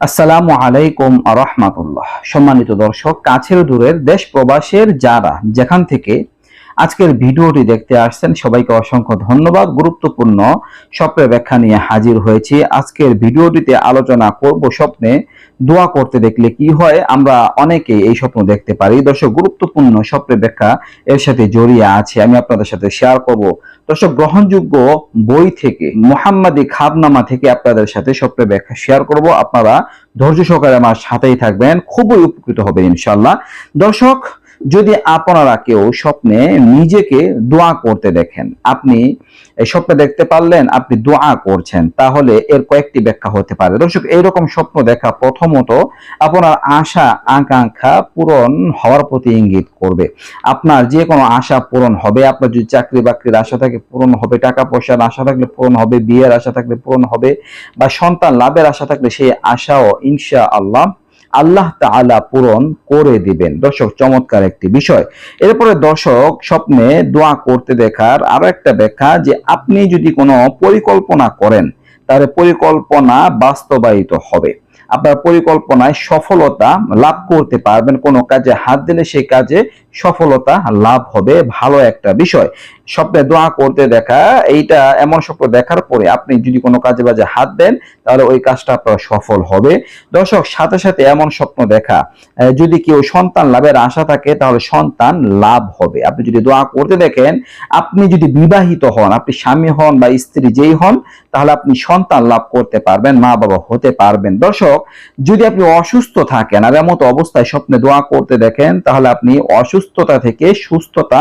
আসসালামু আলাইকুম রহমাতুল্লাহ। সম্মানিত দর্শক কাছের দূরের দেশ প্রবাসের যারা যেখান থেকে আজকের ভিডিওটি দেখতে আসছেন সবাইকে অসংখ্য ধন্যবাদ। গুরুত্বপূর্ণ স্বপ্নের ব্যাখ্যা নিয়ে হাজির হয়েছি। আজকের ভিডিওটিতে আলোচনা করব স্বপ্নে। দোয়া করতে দেখলে কি হয়, আমরা অনেকে এই স্বপ্ন দেখতে পারি। দর্শক, গুরুত্বপূর্ণ স্বপ্নের ব্যাখ্যা এর সাথে জড়িয়ে আছে। আমি আপনাদের সাথে শেয়ার করব। দর্শক, গ্রহণযোগ্য বই থেকে, মোহাম্মদী খাবনামা থেকে আপনাদের সাথে স্বপ্নের ব্যাখ্যা শেয়ার করব। আপনারা ধৈর্য সহকারে আমার সাথেই থাকবেন। খুবই উপকৃত হবেন ইনশাল্লাহ দর্শক যদি আপনারা কেউ স্বপ্নে নিজেকে দোয়া করতে দেখেন, আপনি স্বপ্নে দেখতে পারলেন, আপনি দোয়া করছেন, তাহলে এর কয়েকটি ব্যাখ্যা হতে পারে। দর্শক, এইরকম স্বপ্ন দেখা প্রথমত আপনার আশা, আকাঙ্ক্ষা পূরণ হওয়ার প্রতি ইঙ্গিত করবে। আপনার যে কোনো আশা পূরণ হবে। আপনার যদি চাকরি বাকরির আশা থাকে পূরণ হবে, টাকা পয়সার আশা থাকলে পূরণ হবে, বিয়ের আশা থাকলে পূরণ হবে, বা সন্তান লাভের আশা থাকলে সেই আশাও ইনশা আল্লাহ আল্লাহ তালা পূরণ করে দিবেন। দর্শক, চমৎকার একটি বিষয়। এরপরে দর্শক, স্বপ্নে দোয়া করতে দেখার আরও একটা ব্যাখ্যা যে আপনি যদি কোনো পরিকল্পনা করেন, তাহলে পরিকল্পনা বাস্তবায়িত হবে। আপনার পরিকল্পনায় সফলতা লাভ করতে পারবেন। কোনো কাজে হাত দিলে সেই কাজে সফলতা লাভ হবে। ভালো একটা বিষয়। স্বপ্নে দোয়া করতে দেখা, এইটা এমন স্বপ্ন দেখার পরে আপনি যদি কোনো কাজে বাজে হাত দেন, তাহলে ওই কাজটা আপনার সফল হবে। দর্শক, সাথে সাথে এমন স্বপ্ন দেখা যদি কেউ সন্তান লাভের আশা থাকে, তাহলে সন্তান লাভ হবে। আপনি যদি দোয়া করতে দেখেন, আপনি যদি বিবাহিত হন, আপনি স্বামী হন বা স্ত্রী যেই হন, তাহলে আপনি সন্তান লাভ করতে পারবেন মা বাবা হতে পারবেন। দর্শক যদি আপনি অসুস্থ থাকেন, আর এমত অবস্থায় স্বপ্নে দোয়া করতে দেখেন, তাহলে আপনি অসুস্থতা থেকে সুস্থতা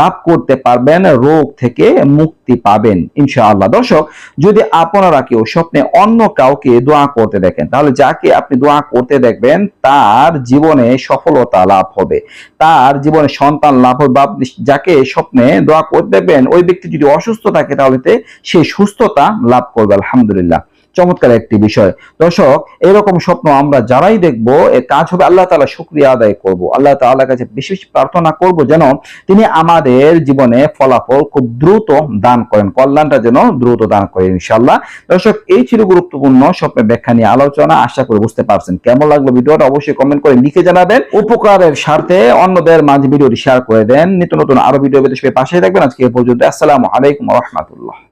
লাভ করতে পারবেন, রোগ থেকে মুক্তি পাবেন, ইনশাআল্লাহ। দর্শক, যদি আপনারা কেউ স্বপ্নে অন্য কাউকে দোয়া করতে দেখেন, তাহলে যাকে আপনি দোয়া করতে দেখবেন, তার জীবনে সফলতা লাভ হবে। তার জীবনে সন্তান লাভ হবে। বা যাকে স্বপ্নে দোয়া করতে দেখবেন, ওই ব্যক্তি যদি অসুস্থ থাকে, তাহলে সে সুস্থতা লাভ করবে, আলহামদুলিল্লাহ। চমৎকার একটি বিষয়। দর্শক, এরকম স্বপ্ন আমরা যারাই দেখব, এর কাজ হবে আল্লাহ তাআলা শুকরিয়া আদায় করব। আল্লাহ তাআলার কাছে বেশি বেশি প্রার্থনা করব যেন তিনি আমাদের জীবনে ফলাফল খুব দ্রুত দান করেন, কল্যাণটা যেন দ্রুত দান করেন ইনশাআল্লাহ। দর্শক, এই ছিল গুরুত্বপূর্ণ স্বপ্নের ব্যাখ্যা নিয়ে আলোচনা। আশা করে বুঝতে পারছেন কেমন লাগল ভিডিওটা? অবশ্যই কমেন্ট করে লিখে জানাবেন। উপকারের স্বার্থে অন্যদের মাঝে ভিডিওটি শেয়ার করে দেন। নিত্য নতুন আরও ভিডিও পেতে পাশে থাকবেন। আজকে পর্যন্ত। আসসালামু আলাইকুম রহমতুল্লাহ।